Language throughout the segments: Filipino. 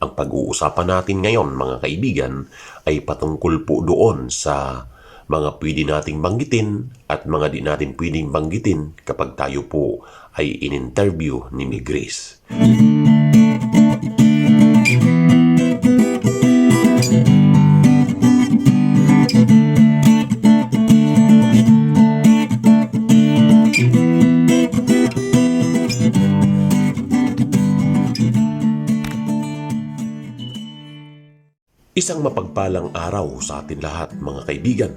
Ang pag-uusapan natin ngayon mga kaibigan ay patungkol po doon sa mga pwede nating banggitin at mga di natin pwedeng banggitin kapag tayo po ay in-interview ni Mi Grace. Isang mapagpalang araw sa atin lahat mga kaibigan.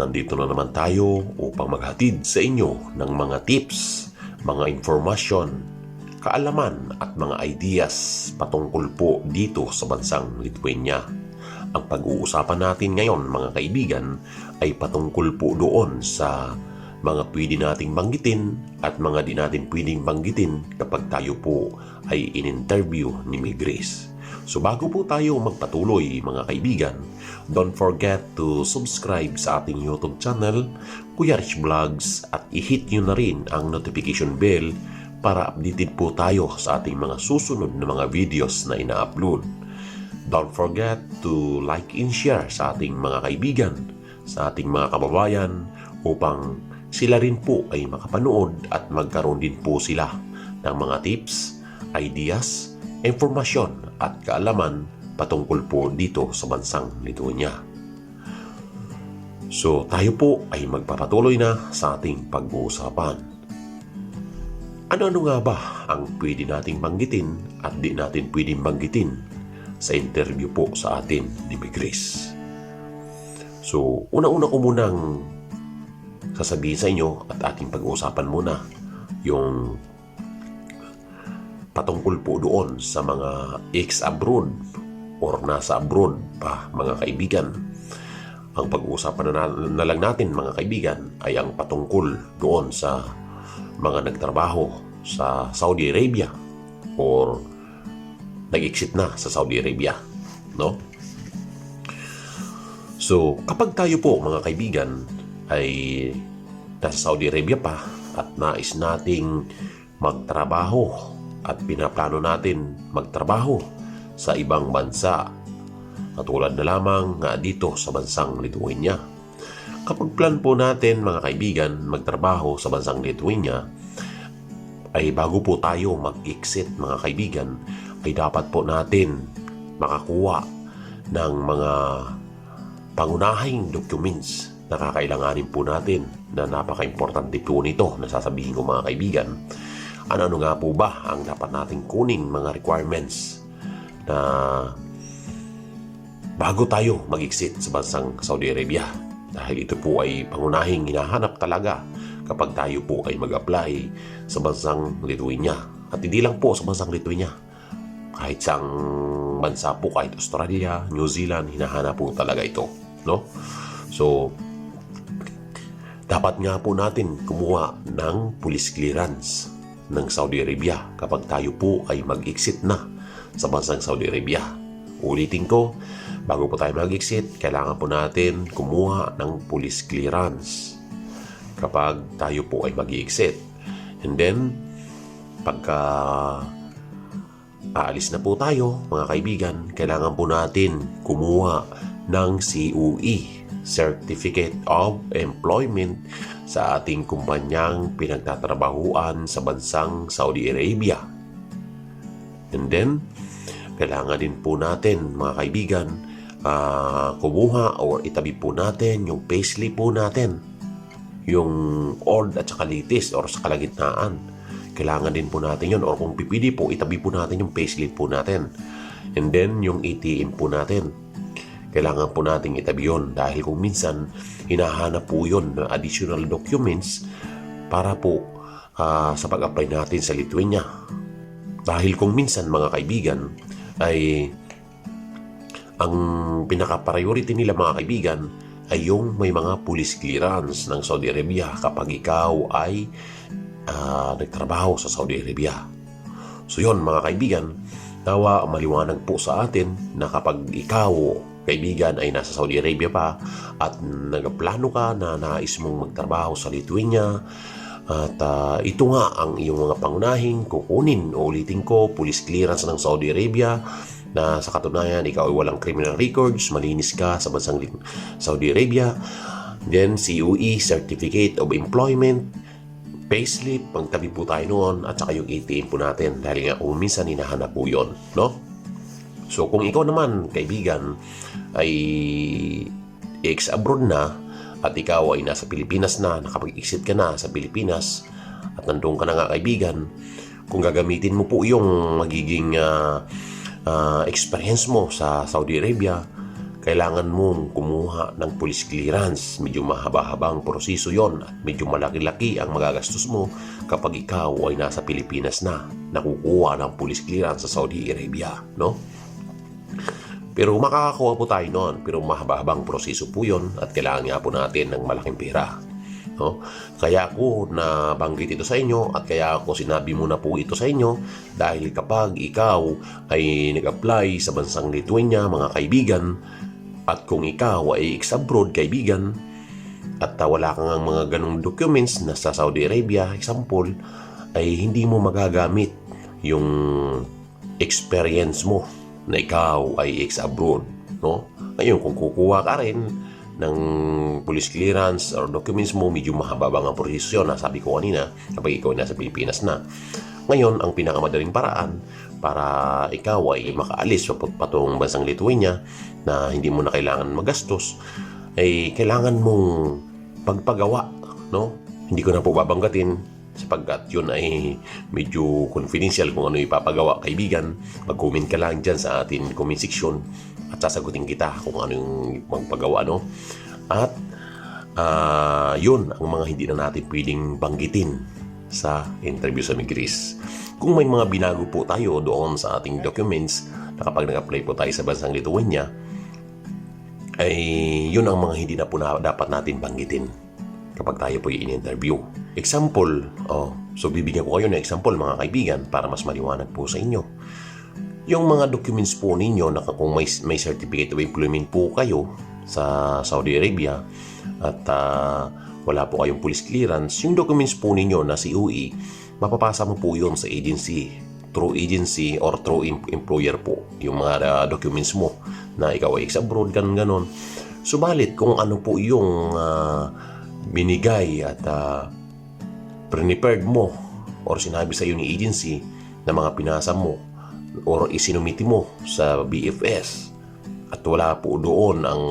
Nandito na naman tayo upang maghatid sa inyo ng mga tips, mga informasyon, kaalaman at mga ideas patungkol po dito sa bansang Lithuania. Ang pag-uusapan natin ngayon mga kaibigan ay patungkol po doon sa mga pwede nating banggitin at mga di natin pwedeng banggitin kapag tayo po ay in-interview ni Mi Grace. So bago po tayo magpatuloy mga kaibigan, don't forget to subscribe sa ating YouTube channel, Kuya Rich Vlogs at i-hit nyo na rin ang notification bell para updated po tayo sa ating mga susunod na mga videos na ina-upload. Don't forget to like and share sa ating mga kaibigan, sa ating mga kababayan upang sila rin po ay makapanood at magkaroon din po sila ng mga tips, ideas, informasyon at kaalaman patungkol po dito sa bansang Lithuania. So tayo po ay magpapatuloy na sa ating pag-uusapan. Ano-ano nga ba ang pwede nating banggitin at di natin pwedeng banggitin sa interview po sa atin ni Grace? So, una-una ko munang sasabihin sa inyo at ating pag-uusapan muna yung patungkol po doon sa mga ex-abroad or nasa abroad pa mga kaibigan. Ang pag-uusapan na, na lang natin mga kaibigan ay ang patungkol doon sa mga nagtrabaho sa Saudi Arabia or nag-exit na sa Saudi Arabia. No? So, kapag tayo po mga kaibigan ay nasa Saudi Arabia pa at nais nating magtrabaho at pinaplano natin magtrabaho sa ibang bansa. Katulad na lamang nga dito sa bansang Lithuania. Kapag plan po natin mga kaibigan magtrabaho sa bansang Lithuania ay bago po tayo mag-exit mga kaibigan ay dapat po natin makakuha ng mga pangunahing documents. Na kakailanganin po natin na napaka-importante po nito na ko mga kaibigan ano-ano nga po ba ang dapat nating kuning mga requirements na bago tayo mag-exit sa bansang Saudi Arabia. Dahil ito po ay pangunahing hinahanap talaga kapag tayo po ay mag-apply sa bansang Lithuania. At hindi lang po sa bansang Lithuania. Kahit sa bansa po, kahit Australia, New Zealand, hinahanap po talaga ito. No? So, dapat nga po natin kumuha ng police clearance ng Saudi Arabia kapag tayo po ay mag-exit na sa bansang Saudi Arabia. Ulitin ko, bago po tayo mag-exit, kailangan po natin kumuha ng police clearance kapag tayo po ay mag-exit. And then, pagka aalis na po tayo, mga kaibigan, kailangan po natin kumuha ng COE, Certificate of Employment, sa ating kumpanyang pinagtatrabahuan sa bansang Saudi Arabia. And then, kailangan din po natin, mga kaibigan, uh, kumuha or itabi po natin yung payslip po natin. Yung old at saka latest or sa kalagitnaan. Kailangan din po natin yun or kung pipili po, itabi po natin yung payslip po natin. And then, yung ATM po natin kailangan po nating itabi yun dahil kung minsan hinahanap po yun na additional documents para po uh, sa pag-apply natin sa Lithuania. Dahil kung minsan mga kaibigan ay ang pinaka-priority nila mga kaibigan ay yung may mga police clearance ng Saudi Arabia kapag ikaw ay uh, nagtrabaho sa Saudi Arabia. So yon mga kaibigan, nawa maliwanag po sa atin na kapag ikaw kaibigan ay nasa Saudi Arabia pa at nagplano ka na nais mong magtrabaho sa Lithuania at uh, ito nga ang iyong mga pangunahing kukunin o ulitin ko police clearance ng Saudi Arabia na sa katunayan ikaw ay walang criminal records, malinis ka sa bansang Saudi Arabia. Then COE, Certificate of Employment, payslip, magtabi po tayo noon at saka yung ATM po natin dahil nga kung minsan hinahanap po yun, no? So kung ikaw naman, kaibigan, ay ex-abroad na at ikaw ay nasa Pilipinas na, nakapag-exit ka na sa Pilipinas at nandun ka na nga kaibigan, kung gagamitin mo po yung magiging ah, ah, experience mo sa Saudi Arabia, kailangan mong kumuha ng police clearance. Medyo mahaba-habang proseso yon at medyo malaki-laki ang magagastos mo kapag ikaw ay nasa Pilipinas na nakukuha ng police clearance sa Saudi Arabia, no? Pero makakakuha po tayo noon. Pero mahaba-habang proseso po yun at kailangan nga po natin ng malaking pera. No? Kaya ako nabanggit ito sa inyo at kaya ako sinabi muna po ito sa inyo dahil kapag ikaw ay nag-apply sa bansang Lithuania, mga kaibigan, at kung ikaw ay ex-abroad, kaibigan, at wala kang mga ganong documents na sa Saudi Arabia, example, ay hindi mo magagamit yung experience mo na ikaw ay ex-abroad. No? Ngayon, kung kukuha ka rin ng police clearance or documents mo, medyo mahaba ang proseso yun. Sabi ko kanina, kapag ikaw ay nasa Pilipinas na. Ngayon, ang pinakamadaling paraan para ikaw ay makaalis sa patong bansang Lithuania na hindi mo na kailangan magastos, ay kailangan mong pagpagawa. No? Hindi ko na po babanggatin sapagkat yun ay medyo confidential kung ano ipapagawa kaibigan. Mag-comment ka lang dyan sa atin comment section at sasagutin kita kung ano yung magpagawa. No? At ah, yun ang mga hindi na natin pwedeng banggitin sa interview sa Migris. Kung may mga binago po tayo doon sa ating documents na kapag nag-apply po tayo sa bansang Lithuania, ay yun ang mga hindi na po na dapat natin banggitin kapag tayo po in-interview. Example, oh, so bibigyan ko kayo ng example mga kaibigan para mas maliwanag po sa inyo. Yung mga documents po ninyo na kung may, may certificate of employment po kayo sa Saudi Arabia at ah, wala po kayong police clearance, yung documents po ninyo na COE, mapapasa mo po yun sa agency through agency or through em- employer po yung mga ah, documents mo na ikaw ay ex-abroad, ganun ganon. Subalit kung ano po yung ah, binigay at uh, prepared mo or sinabi sa iyo ni agency na mga pinasa mo or isinumiti mo sa BFS at wala po doon ang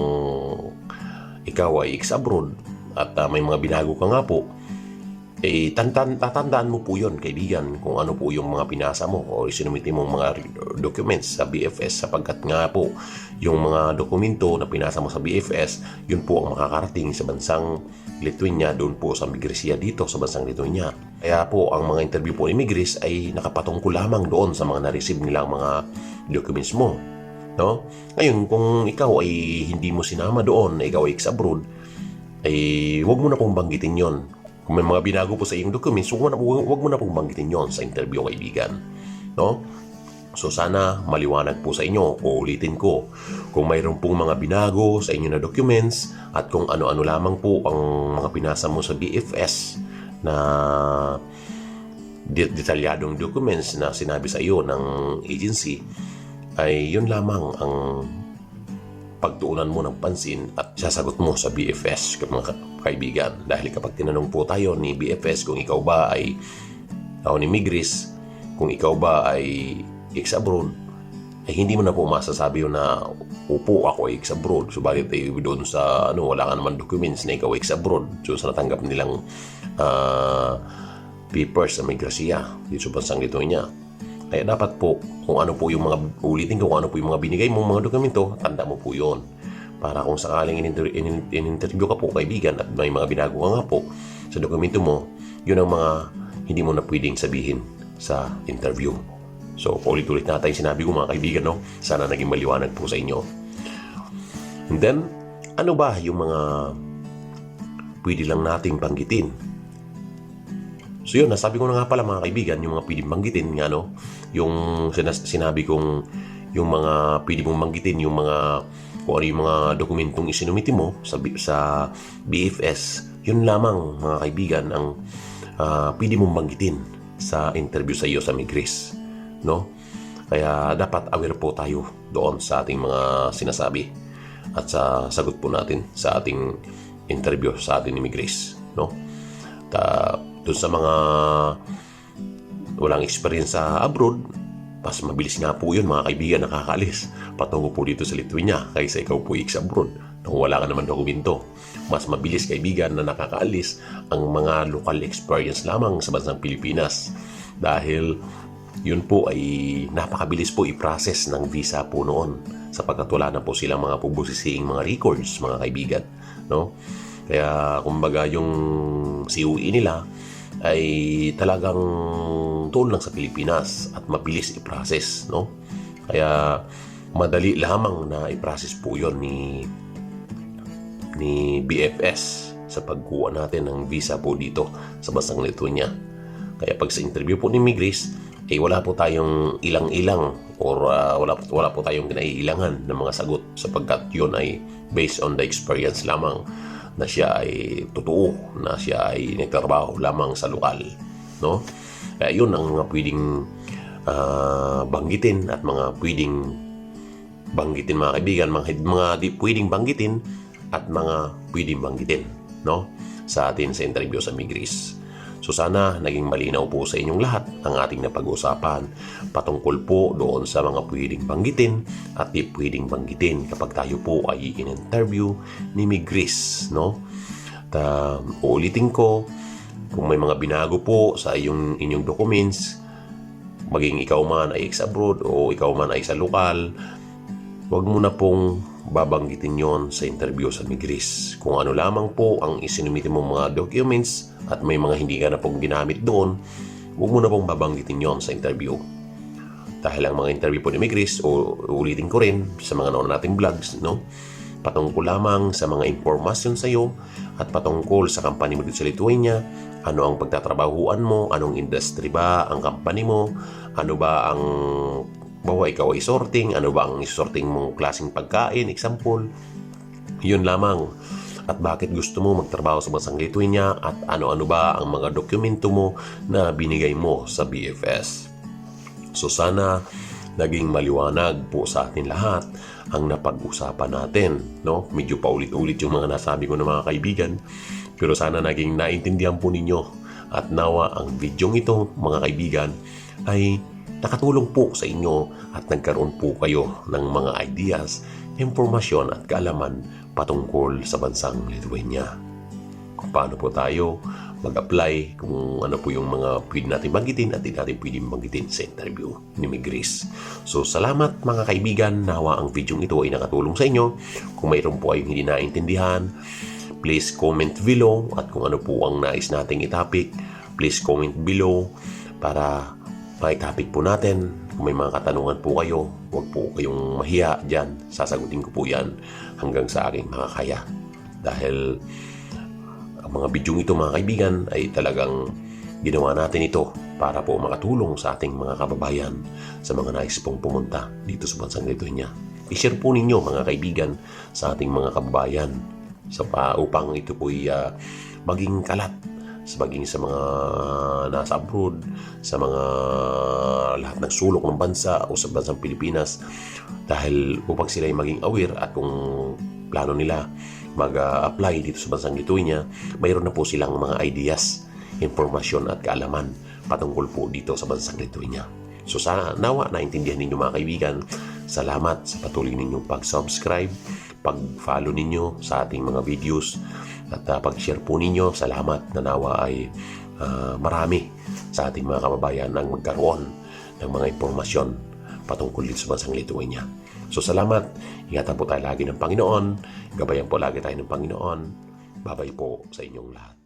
ikaw ay ex-abroad at uh, may mga binago ka nga po eh tantan, tatandaan mo po yon kaibigan kung ano po yung mga pinasa mo o isinumiti mong mga documents sa BFS sapagkat nga po yung mga dokumento na pinasa mo sa BFS yun po ang makakarating sa bansang Lithuania doon po sa Migrisia dito sa bansang Lithuania. Kaya po ang mga interview po ni Migris ay nakapatungkol lamang doon sa mga na-receive nilang mga documents mo no? Ngayon kung ikaw ay hindi mo sinama doon ikaw ay ex-abroad ay wag mo na pong banggitin yon kung may mga binago po sa iyong documents, huwag mo na, huwag mo na pong banggitin yon sa interview, kaibigan. No? So sana maliwanag po sa inyo, uulitin ko, kung mayroon pong mga binago sa inyo na documents at kung ano-ano lamang po ang mga pinasa mo sa BFS na de- detalyadong documents na sinabi sa iyo ng agency, ay yun lamang ang pagtuunan mo ng pansin at sasagot mo sa BFS mga kaibigan. Dahil kapag tinanong po tayo ni BFS kung ikaw ba ay o ni Migris, kung ikaw ba ay ex-abroad, ay hindi mo na po masasabi na upo ako ay ex-abroad. Subalit ay doon sa ano, wala ka naman documents na ikaw ay ex-abroad. So sa natanggap nilang ah, papers sa migrasya dito sa bansang Lithuania. Kaya dapat po, kung ano po yung mga, ulitin ko kung ano po yung mga binigay mong mga dokumento, tanda mo po yon Para kung sakaling in-inter- in- in-interview ka po, kaibigan, at may mga binago ka nga po sa dokumento mo, yun ang mga hindi mo na pwedeng sabihin sa interview. So, paulit-ulit natin sinabi ko mga kaibigan, no? Sana naging maliwanag po sa inyo. And then, ano ba yung mga pwede lang nating banggitin So yun, nasabi ko na nga pala mga kaibigan, yung mga pwedeng banggitin nga no, yung sinas- sinabi kong yung mga pwede mong banggitin, yung mga kung ano yung mga dokumentong isinumiti mo sa, sa BFS, yun lamang mga kaibigan ang ah, pwede mong banggitin sa interview sa iyo sa Migris. No? Kaya dapat aware po tayo doon sa ating mga sinasabi at sa sagot po natin sa ating interview sa ating ni Grace. No? Ta, doon sa mga walang experience sa abroad, mas mabilis nga po yun mga kaibigan nakakaalis. Patungo po dito sa Lithuania kaysa ikaw po sa abroad nung wala ka naman dokumento. Mas mabilis kaibigan na nakakaalis ang mga local experience lamang sa bansang Pilipinas. Dahil yun po ay napakabilis po i-process ng visa po noon sapagkat wala na po silang mga pubusisiing mga records mga kaibigan no? Kaya kumbaga yung CUE nila ay talagang tool lang sa Pilipinas at mabilis i-process no kaya madali lamang na i-process po yon ni ni BFS sa pagkuha natin ng visa po dito sa bansang Lithuania. Kaya pag sa interview po ni Migris, eh wala po tayong ilang-ilang or ah, wala, wala po tayong kinaiilangan ng mga sagot sapagkat yun ay based on the experience lamang na siya ay totoo, na siya ay nagtrabaho lamang sa lokal. No? Kaya yun ang mga pwedeng ah, banggitin at mga pwedeng banggitin mga kaibigan, mga, mga di pwedeng banggitin at mga pwedeng banggitin no? sa atin sa interview sa Migris. So sana naging malinaw po sa inyong lahat ang ating napag-usapan patungkol po doon sa mga pwedeng banggitin at di pwedeng banggitin kapag tayo po ay in-interview ni Migris. No? Ta, uulitin ko, kung may mga binago po sa iyong, inyong documents, maging ikaw man ay ex-abroad o ikaw man ay sa lokal, Huwag mo na pong babanggitin yon sa interview sa Migris. Kung ano lamang po ang isinumite mong mga documents at may mga hindi ka na pong ginamit doon, huwag mo na pong babanggitin yon sa interview. Dahil ang mga interview po ni Migris, o ulitin ko rin sa mga nauna nating vlogs, no? patungkol lamang sa mga impormasyon sa iyo at patungkol sa company mo dito sa Lithuania, ano ang pagtatrabahuan mo, anong industry ba ang company mo, ano ba ang bawa ikaw ay sorting, ano ba ang sorting mong klaseng pagkain, example. Yun lamang. At bakit gusto mo magtrabaho sa bansang Lithuania at ano-ano ba ang mga dokumento mo na binigay mo sa BFS. So sana naging maliwanag po sa atin lahat ang napag-usapan natin. No? Medyo paulit-ulit yung mga nasabi ko ng mga kaibigan. Pero sana naging naintindihan po ninyo at nawa ang videong ito mga kaibigan ay nakatulong po sa inyo at nagkaroon po kayo ng mga ideas, impormasyon at kaalaman patungkol sa bansang Lithuania. Kung paano po tayo mag-apply, kung ano po yung mga pwede natin banggitin at hindi natin pwede banggitin sa interview ni Migris. So salamat mga kaibigan, nawa ang video ito ay nakatulong sa inyo. Kung mayroon po kayong hindi naintindihan, please comment below at kung ano po ang nais nating itopic, please comment below para may topic po natin. Kung may mga katanungan po kayo, huwag po kayong mahiya dyan. Sasagutin ko po yan hanggang sa aking makakaya. Dahil ang mga bidyong ito mga kaibigan ay talagang ginawa natin ito para po makatulong sa ating mga kababayan sa mga nais pong pumunta dito sa bansang Lithuania. I-share po ninyo mga kaibigan sa ating mga kababayan sa pa upang ito po ay ah, maging kalat maging sa mga nasa abroad, sa mga lahat ng sulok ng bansa o sa bansang Pilipinas dahil upang sila ay maging aware at kung plano nila mag-apply dito sa bansang Lithuania, mayroon na po silang mga ideas, impormasyon at kaalaman patungkol po dito sa bansang Lithuania. So sana nawa naintindihan ninyo mga kaibigan. Salamat sa patuloy ninyong pag-subscribe, pag-follow ninyo sa ating mga videos at uh, pag-share po ninyo. Salamat na nawa ay ah, marami sa ating mga kababayan ang magkaroon ng mga impormasyon patungkol dito sa bansang Lithuania. So salamat. Ingatan po tayo lagi ng Panginoon. Gabayan po lagi tayo ng Panginoon. Babay po sa inyong lahat.